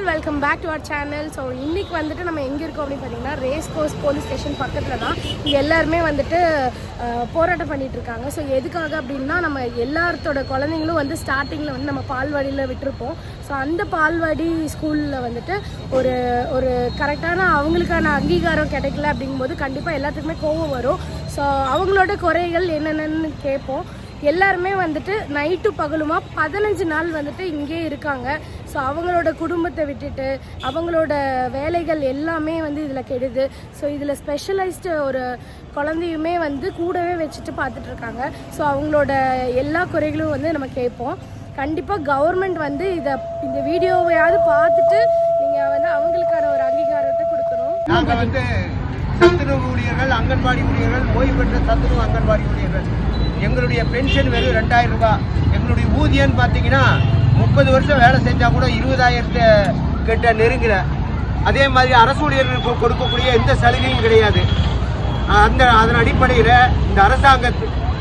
All welcome back to our channel so இன்னைக்கு வந்துட்டு நம்ம எங்கே இருக்கோம் அப்படின்னு பார்த்தீங்கன்னா ரேஸ் கோர்ஸ் போலீஸ் ஸ்டேஷன் பக்கத்தில் தான். இங்கே எல்லாருமே வந்துட்டு போராட்டம் பண்ணிட்டு இருக்காங்க. ஸோ எதுக்காக அப்படின்னா நம்ம எல்லாத்தோட குழந்தைங்களும் வந்து ஸ்டார்டிங்கில் வந்து நம்ம பால்வாடியில் விட்டுருப்போம். ஸோ அந்த பால்வாடி ஸ்கூலில் வந்துட்டு ஒரு ஒரு கரெக்டான அவங்களுக்கான அங்கீகாரம் கிடைக்கல அப்படிங்கும்போது கண்டிப்பாக எல்லாத்துக்குமே கோவம் வரும். ஸோ அவங்களோட குறைகள் என்னென்னு கேட்போம். எல்லாருமே வந்துட்டு நைட்டு பகலுமா பதினஞ்சு நாள் வந்துட்டு இங்கே இருக்காங்க. ஸோ அவங்களோட குடும்பத்தை விட்டுட்டு அவங்களோட வேலைகள் எல்லாமே வந்து இதில் கெடுது. ஸோ இதில் ஸ்பெஷலைஸ்டு ஒரு குழந்தையுமே வந்து கூடவே வச்சுட்டு பார்த்துட்டு இருக்காங்க ஸோ அவங்களோட எல்லா குறைகளும் வந்து நம்ம கேட்போம். கண்டிப்பாக கவர்மெண்ட் வந்து இதை இந்த வீடியோவையாவது பார்த்துட்டு நீங்கள் வந்து அவங்களுக்கான ஒரு அங்கீகாரத்தை கொடுக்கணும். நாங்கள் வந்து சத்துணவு ஊழியர்கள் அங்கன்வாடி ஊழியர்கள் ஓய்வு பெற்ற சத்துணவு அங்கன்வாடி ஊழியர்கள். எங்களுடைய பென்ஷன் வெறும் ரெண்டாயிரம் ரூபாய். எங்களுடைய ஊதியம்னு பார்த்தீங்கன்னா முப்பது வருஷம் வேலை செஞ்சால் கூட இருபதாயிரத்தை கிட்ட நெருங்கிற அதே மாதிரி அரசு ஊழியர்களுக்கு கொடுக்கக்கூடிய எந்த சலுகையும் கிடையாது. அந்த அதன் அடிப்படையில் இந்த அரசாங்க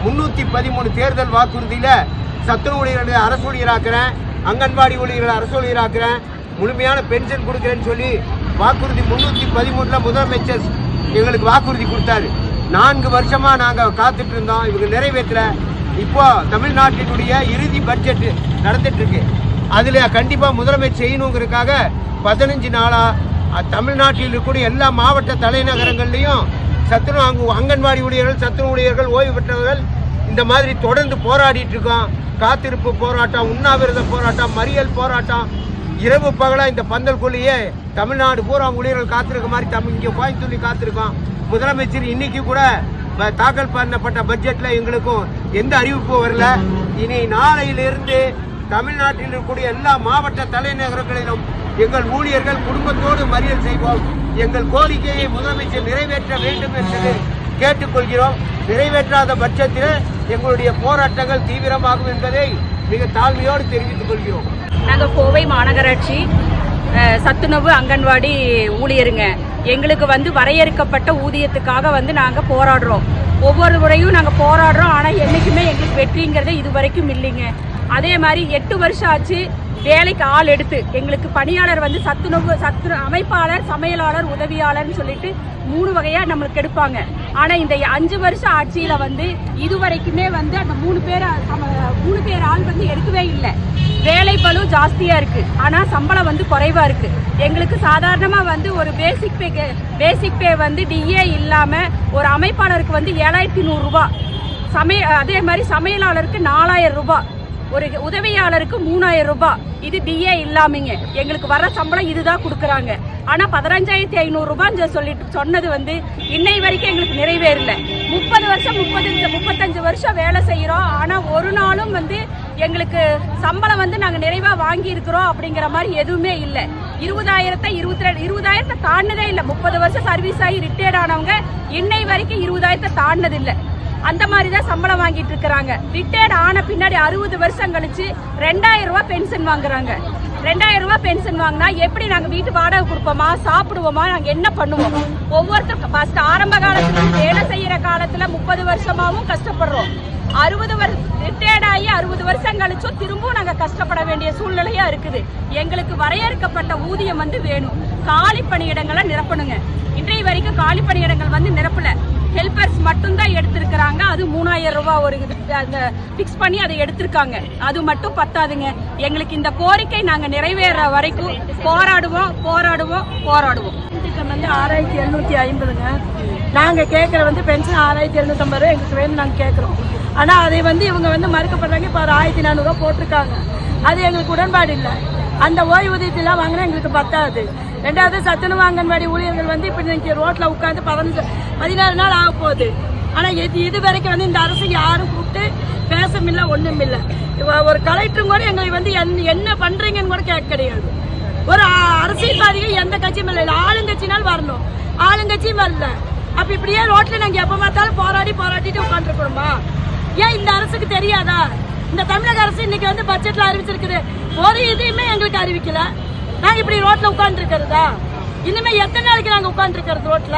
முந்நூற்றி பதிமூணு தேர்தல் வாக்குறுதியில் சத்துணவு ஊழியர்களை அரசு ஊழியராக்குறேன் அங்கன்வாடி ஊழியர்களை அரசு ஊழியராக்குறேன் முழுமையான பென்ஷன் கொடுக்குறேன்னு சொல்லி வாக்குறுதி முன்னூற்றி பதிமூணில் முதலமைச்சர் எங்களுக்கு வாக்குறுதி கொடுத்தாரு. நான்கு வருஷமா நாங்கள் காத்துட்டு இருந்தோம். இவங்க நிறைவேற்றல. இப்போ தமிழ்நாட்டினுடைய இறுதி பட்ஜெட் நடந்துட்டு இருக்கு. அதில் கண்டிப்பாக முதலமைச்சர் செய்யணுங்கிறதுக்காக பதினஞ்சு நாளா தமிழ்நாட்டில் இருக்கக்கூடிய எல்லா மாவட்ட தலைநகரங்கள்லேயும் சத்துணவு அங்கு அங்கன்வாடி ஊழியர்கள் சத்துணவு ஊழியர்கள் ஓய்வு பெற்றவர்கள் இந்த மாதிரி தொடர்ந்து போராடிட்டு இருக்கோம். காத்திருப்பு போராட்டம் உண்ணாவிரத போராட்டம் மறியல் போராட்டம் இரவு பகலாக இந்த பந்தல்குள்ளேயே தமிழ்நாடு பூரா ஊழியர்கள் காத்திருக்க மாதிரி தமிழ் இங்கே கோயம்புத்தூர்ல காத்திருக்கோம். முதலமைச்சர் இன்னைக்கு கூட ப- தாக்கல் பண்ணப்பட்ட பட்ஜெட்டில் எங்களுக்கும் எந்த அறிவிப்பும் வரல. இனி நாளையிலிருந்து தமிழ்நாட்டில் இருக்கக்கூடிய எல்லா மாவட்ட தலைநகரங்களிலும் எங்கள் ஊழியர்கள் குடும்பத்தோடு மறியல் செய்வோம். எங்கள் கோரிக்கையை முதலமைச்சர் நிறைவேற்ற வேண்டும் என்று கேட்டுக்கொள்கிறோம். நிறைவேற்றாத பட்சத்தில் எங்களுடைய போராட்டங்கள் தீவிரமாகும் என்பதை மிக தாழ்மையோடு தெரிவித்துக் கொள்கிறோம். நாங்கள் கோவை மாநகராட்சி சத்துணவு அங்கன்வாடி ஊழியருங்க. எங்களுக்கு வந்து வரையறுக்கப்பட்ட ஊதியத்துக்காக வந்து நாங்கள் போராடுறோம். ஒவ்வொரு முறையும் நாங்கள் போராடுறோம். ஆனால் என்றைக்குமே எங்களுக்கு வெற்றிங்கிறத இது வரைக்கும் இல்லைங்க. அதே மாதிரி எட்டு வருஷம் ஆச்சு. வேலைக்கு ஆள் எடுத்து எங்களுக்கு பணியாளர் வந்து சத்துணவு சத்து அமைப்பாளர் சமையலாளர் உதவியாளர்னு சொல்லிட்டு மூணு வகையா நம்மளுக்கு எடுப்பாங்க. ஆனா இந்த அஞ்சு வருஷம் ஆட்சியில வந்து இது வரைக்குமே வந்து அந்த மூணு பேர் மூணு பேர் ஆள் வந்து எடுக்கவே இல்லை. வேலை பளு ஜாஸ்தியா இருக்கு. ஆனா சம்பளம் வந்து குறைவா இருக்கு. எங்களுக்கு சாதாரணமா வந்து ஒரு பேசிக் பே பேசிக் பே வந்து டிஏ இல்லாம ஒரு அமைப்பாளருக்கு வந்து ஏழாயிரத்தி நூறுரூவா ரூபாய் சமைய அதே மாதிரி சமையலாளருக்கு நாலாயிரம் ரூபாய் ஒரு உதவியாளருக்கு மூணாயிரம் ரூபாய். இது டிஏ இல்லாமங்க. எங்களுக்கு வர சம்பளம் இதுதான் கொடுக்குறாங்க. ஆனா பதினஞ்சாயிரத்தி ஐநூறு ரூபான்னு சொல்லிட்டு சொன்னது வந்து இன்னை வரைக்கும் எங்களுக்கு நிறைவேறல. முப்பது வருஷம் முப்பது முப்பத்தஞ்சு வருஷம் வேலை செய்யறோம். ஆனா ஒரு நாளும் வந்து எங்களுக்கு சம்பளம் வந்து நாங்க நிறைவா வாங்கி இருக்கிறோம் அப்படிங்கிற மாதிரி எதுவுமே இல்லை. இருபதாயிரத்தை இருபத்தி ரெண்டு இருபதாயிரத்தை தாண்டினதே இல்லை. முப்பது வருஷம் சர்வீஸ் ஆகி ரிட்டையர்ட் ஆனவங்க இன்னை வரைக்கும் இருபதாயிரத்தை தாண்டினது இல்லை அந்த மாதிரி தான் சம்பளம் வாங்கிட்டு இருக்கிறாங்க. ரிட்டையர்ட் ஆன பின்னாடி அறுபது வருஷம் கழிச்சு ரெண்டாயிரம் ரூபாய் பென்ஷன் வாங்குறாங்க. ரெண்டாயிரம் ரூபாய் பென்ஷன் வாங்கினா எப்படி நாங்கள் வீட்டு வாடகை கொடுப்போமா சாப்பிடுவோமா நாங்கள் என்ன பண்ணுவோம்? ஒவ்வொருத்தருக்கும் ஃபர்ஸ்ட் ஆரம்ப காலத்தில் வேலை செய்யற காலத்துல முப்பது வருஷமாவும் கஷ்டப்படுறோம். அறுபது வருஷம் ரிட்டையர்ட் ஆகி அறுபது வருஷம் கழிச்சும் திரும்பவும் நாங்கள் கஷ்டப்பட வேண்டிய சூழ்நிலையா இருக்குது. எங்களுக்கு வரையறுக்கப்பட்ட ஊதியம் வந்து வேணும். காலி பணியிடங்களை நிரப்பணுங்க. இன்றைய வரைக்கும் காலி பணியிடங்கள் வந்து நிரப்பல. ஹெல்பர்ஸ் மட்டும்தான் எடுத்திருக்கிறாங்க. அது மூணாயிரம் ரூபாய் ஒரு அந்த ஃபிக்ஸ் பண்ணி அதை எடுத்திருக்காங்க. அது மட்டும் பத்தாதுங்க. எங்களுக்கு இந்த கோரிக்கை நாங்கள் நிறைவேற வரைக்கும் போராடுவோம் போராடுவோம் போராடுவோம். திட்டம் வந்து ஆறாயிரத்தி எழுநூத்தி ஐம்பதுங்க. நாங்கள் கேட்குற வந்து பென்ஷன் ஆறாயிரத்தி எழுநூத்தம்பது ரூபா எங்களுக்கு வேணும் நாங்கள் கேட்குறோம் ஆனால் அதை வந்து இவங்க வந்து மறுக்கப்படுறாங்க. இப்போ ஒரு ஆயிரத்தி நானூறுரூவா போட்டிருக்காங்க. அது எங்களுக்கு உடன்பாடு இல்லை. அந்த ஓய்வூதியத்தெல்லாம் வாங்கினா எங்களுக்கு பத்தாது. ரெண்டாவது சத்துணவு அங்கன்வாடி ஊழியர்கள் வந்து இப்போ இன்னைக்கு ரோட்ல உட்காந்து பதினஞ்சு பதினாறு நாள் ஆக போகுது. ஆனா இது இது வரைக்கும் வந்து இந்த அரசு யாரும் கூப்பிட்டு பேசமில்ல ஒண்ணும் இல்லை ஒரு கலெக்டரும் கூட எங்களை வந்து என்ன- என்ன பண்றீங்கன்னு கூட கேட்க கிடையாது. ஒரு அரசியல்வாதிகள் எந்த கட்சியும் இல்லை ஆளுங்கட்சினால் வரணும். ஆளுங்கட்சியும் வரல. அப்ப இப்படியே ரோட்ல நாங்க எப்ப பார்த்தாலும் போராடி போராடிட்டு உட்காந்துருக்கணுமா ஏன் இந்த அரசுக்கு தெரியாதா? இந்த தமிழக அரசு இன்னைக்கு வந்து பட்ஜெட்ல அறிவிச்சிருக்குது. ஒரு இதையுமே எங்களுக்கு அறிவிக்கல. நாங்க இப்படி ரோட்ல உட்கார்ந்து இருக்கிறதா இனிமே எத்தனை நாளைக்கு நாங்க உட்கார்ந்து இருக்கிறது ரோட்ல?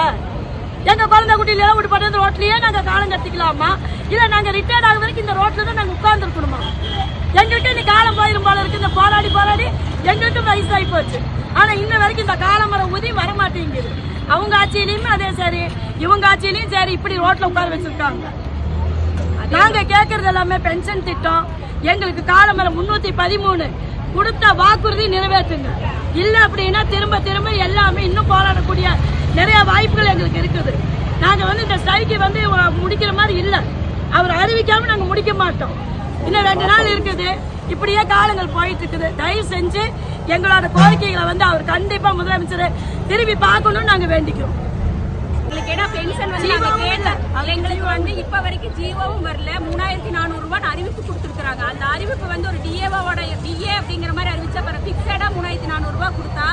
எங்க குழந்தை குட்டியில எல்லாம் விட்டு ரோட்லயே நாங்க காலம் கட்டிக்கலாமா? இல்ல நாங்க ரிட்டையர்ட் ஆகுற வரைக்கும் இந்த ரோட்ல தான் நாங்க உட்கார்ந்து இருக்கணுமா எங்கிட்ட இந்த காலம் போயிரும் போல இருக்கு. இந்த போராடி போராடி எங்கிட்ட வயசாகி போச்சு. ஆனா இன்ன வரைக்கும் இந்த காலமரம் ஊதி வர மாட்டேங்குது அவங்க ஆட்சியிலயும் அதே சரி. இவங்க ஆட்சியிலயும் சரி. இப்படி ரோட்ல உட்கார வச்சிருக்காங்க. நாங்க கேக்குறது எல்லாமே பென்ஷன் திட்டம். எங்களுக்கு காலமரம் முன்னூத்தி பதிமூணு. கொடுத்த வாக்குறுதி நிறைவேற்றுங்க. இல்ல அப்படின்னா திரும்ப திரும்ப எல்லாமே இன்னும் போராடக்கூடிய நிறைய வாய்ப்புகள் எங்களுக்கு இருக்குது. நாங்க வந்து இந்த ஸ்ட்ரைக்கை வந்து முடிக்கிற மாதிரி இல்ல. அவர் அறிவிக்காம நாங்க முடிக்க மாட்டோம். இன்னும் ரெண்டு நாள் இருக்குது. இப்படியே காலங்கள் போயிட்டு இருக்குது தயவு செஞ்சு எங்களோட கோரிக்கைகளை வந்து அவர் கண்டிப்பா முதலமைச்சர் திரும்பி பார்க்கணும்னு நாங்க வேண்டிக்கிறோம். எங்களுக்கு ஏன்னா பென்ஷன் வந்து நாங்க கேட்டோம் எங்களுக்கு வந்து இப்ப வரைக்கும் ஜீவோவும் வரல. மூணாயிரத்தி நானூறு ரூபாய் அறிவிப்பு கொடுத்துருக்காங்க அந்த அறிவிப்பு வந்து ஒரு டிஏவோட டிஏ அப்படிங்கிற மாதிரி அறிவிச்சா பிறகு பிக்சடா மூணாயிரத்தி நானூறு ரூபாய் கொடுத்தா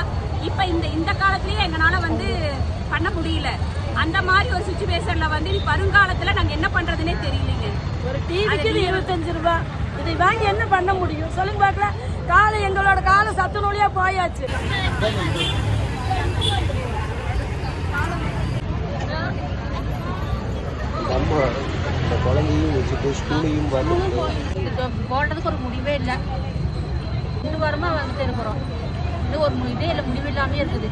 இப்ப இந்த இந்த காலத்திலயே எங்களால வந்து பண்ண முடியல. அந்த மாதிரி ஒரு சுச்சுவேஷன்ல வந்து இனி வருங்காலத்துல நாங்க என்ன பண்றதுன்னே தெரியலீங்க. ஒரு டிவிக்கு இருபத்தஞ்சு ரூபாய் இதை வாங்கி என்ன பண்ண முடியும்? சொல்லுங்க பார்க்கல காலம் எங்களோட காலம் சத்து நூலியா போயாச்சு. நம்ம இந்த குழந்தையும் வச்சுட்டு ஸ்கூலையும் பார்த்துட்டு போடுறதுக்கு ஒரு முடிவே இல்லை. இன்னும் வாரமாக வந்துட்டு இருக்கிறோம். இன்னும் ஒரு இதே இல்லை முடிவு இல்லாமே இருக்குது.